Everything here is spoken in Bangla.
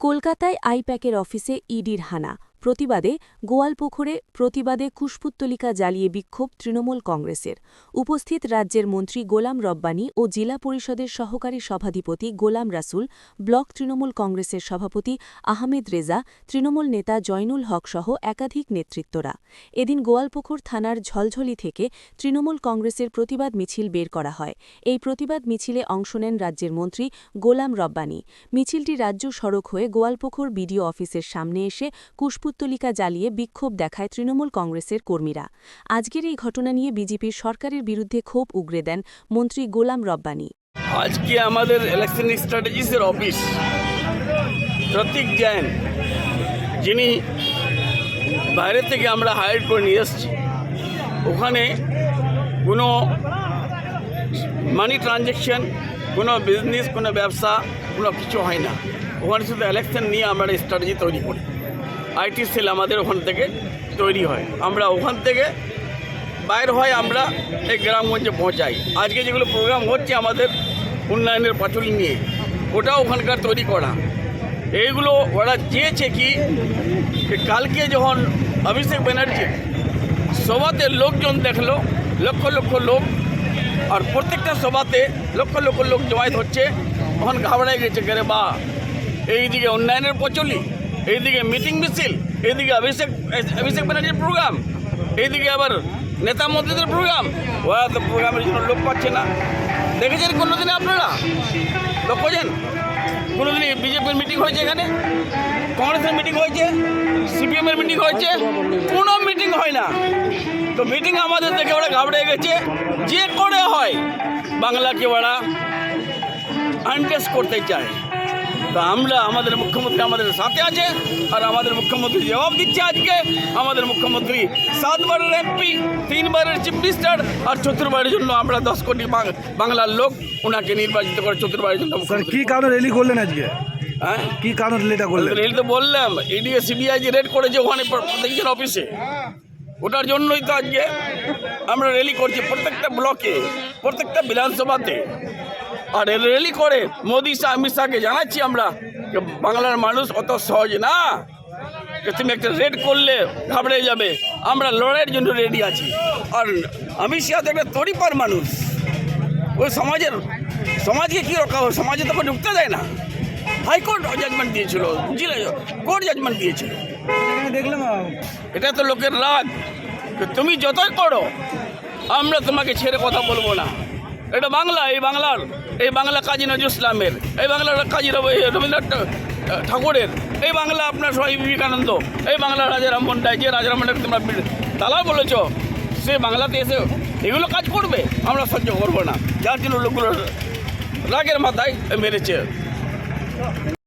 কলকাতায় আইপ্যাকের অফিসে ইডির হানা। প্রতিবাদে গোয়ালপুকুরে প্রতিবাদে কুশপুত্তলিকা জ্বালিয়ে বিক্ষোভ তৃণমূল কংগ্রেসের। উপস্থিত রাজ্যের মন্ত্রী গোলাম রব্বানী ও জেলা পরিষদের সহকারী সভাধিপতি গোলাম রাসুল, ব্লক তৃণমূল কংগ্রেসের সভাপতি আহমেদ রেজা, তৃণমূল নেতা জয়নুল হক সহ একাধিক নেতৃত্বরা। এদিন গোয়ালপুকুর থানার ঝলঝলি থেকে তৃণমূল কংগ্রেসের প্রতিবাদ মিছিল বের করা হয়। এই প্রতিবাদ মিছিলে অংশ নেন রাজ্যের মন্ত্রী গোলাম রব্বানী। মিছিলটি রাজ্য সড়ক হয়ে গোয়ালপুকুর বিডিও অফিসের সামনে এসে কুশপুত্তলিকা জ্বালিয়ে বিক্ষোভ দেখায় তৃণমূল কংগ্রেসের কর্মীরা। আজকের এই ঘটনা নিয়ে বিজেপির সরকারের বিরুদ্ধে ক্ষোভ উগরে দেন মন্ত্রী গোলাম রব্বানী। আজকে আমাদের ইলেকশন স্ট্র্যাটেজিসের অফিস প্রতীক জৈন, যিনি বাইরে থেকে আমরা হায়ার করে নিয়ে এসেছি, ওখানে কোনো মানি ট্রানজ্যাকশন কোনো বিজনেস কোনো ব্যবসা, কোনো কিছু হয় না। ওখানে শুধু ইলেকশন নিয়ে আমরা স্ট্র্যাটেজি তৈরি করি। আইটি সেল আমাদের ওখান থেকে তৈরি হয়। আমরা ওখান থেকে বাইর হয় আমরা এই গ্রামগঞ্জে পৌঁছাই। আজকে যেগুলো প্রোগ্রাম হচ্ছে আমাদের উন্নয়নের পাঁচুলি নিয়ে ওটা ওখানকার তৈরি করা। এইগুলো ওরা চেয়েছে কি কালকে যখন অভিষেক ব্যানার্জি সভাতে লোকজন দেখল, লক্ষ লক্ষ লোক, আর প্রত্যেকটা সভাতে লক্ষ লক্ষ লোক জমায়েত হচ্ছে, তখন ঘাবড়ায় গেছে গেরে বা, এইদিকে উন্নয়নের পচলি এইদিকে মিটিং মিছিল এইদিকে অভিষেক অভিষেক ব্যানার্জির প্রোগ্রাম এইদিকে আবার নেতা মন্ত্রীদের প্রোগ্রাম ওরা তো প্রোগ্রামের জন্য লোক পাচ্ছে না। দেখেছেন কোনোদিনে আপনারা? লোক পাচ্ছেন কোনোদিনই বিজেপির মিটিং হয়েছে এখানে? কংগ্রেসের মিটিং হয়েছে? সিপিএমের মিটিং হয়েছে? কোনো মিটিং হয় না। তো মিটিং আমাদের দেখে ওরা ঘাবড়ে গেছে। যে করে হয়, বাংলাকে ওরা আনটেস্ট করতে চায়। তো আমরা আমাদের মুখ্যমন্ত্রী আমাদের সাথে আছে আর আমাদের মুখ্যমন্ত্রী জবাব দিচ্ছে আজকে। আমাদের মুখ্যমন্ত্রী সাতবারের এমপি তিনবারের চিফ মিনিস্টার আর চতুর্বারের জন্য আমরা দশ কোটি বাংলার লোক ওনাকে নির্বাচিত করে চতুর্বারের জন্য স্যার মুখ্যমন্ত্রী। কি কারণে র্যালি করলেন আজকে? হ্যাঁ? কি কারণে র্যালিটা করলেন? রেল তো বললাম ইডিএ সিবিআই যে রেড করেছে ওখানে প্রত্যেকের অফিসে ওটার জন্যই তো আজকে আমরা র্যালি করছি প্রত্যেকটা ব্লকে প্রত্যেকটা বিধানসভাতে। আর র্যালি করে। মোদি শাহ অমিত শাহকে জানাচ্ছি আমরা যে বাংলার মানুষ অত সহজ না। যে তুমি একটা রেড করলে ঘাবড়ে যাবে। আমরা লড়াইয়ের জন্য রেডি আছি। আর অমিত শাহ তো একটা তরিপার মানুষ। ওই সমাজের সমাজকে কী রক্ষা হবে সমাজে তো কেউ ঢুকতে দেয় না। হাইকোর্ট জাজমেন্ট দিয়েছিল জিলা কোর্ট জাজমেন্ট দিয়েছিল। দেখলাম এটা তো লোকের রাগ। তুমি যতই করো আমরা তোমাকে ছেড়ে কথা বলব না। এটা বাংলা, এই বাংলার, এই বাংলা কাজী নজরুল ইসলামের, এই বাংলার কাজী রবি- রবীন্দ্রনাথ ঠাকুরের, এই বাংলা আপনার স্বামী বিবেকানন্দ, এই বাংলা রাজা রামমোহন রায়, যে রাজা রামমোহন তোমরা তালা বলেছ, সে বাংলাতে এসে এগুলো কাজ করবে, আমরা সহ্য করব না, যার জন্য লোকগুলো রাগের মাথায় মেরেছে।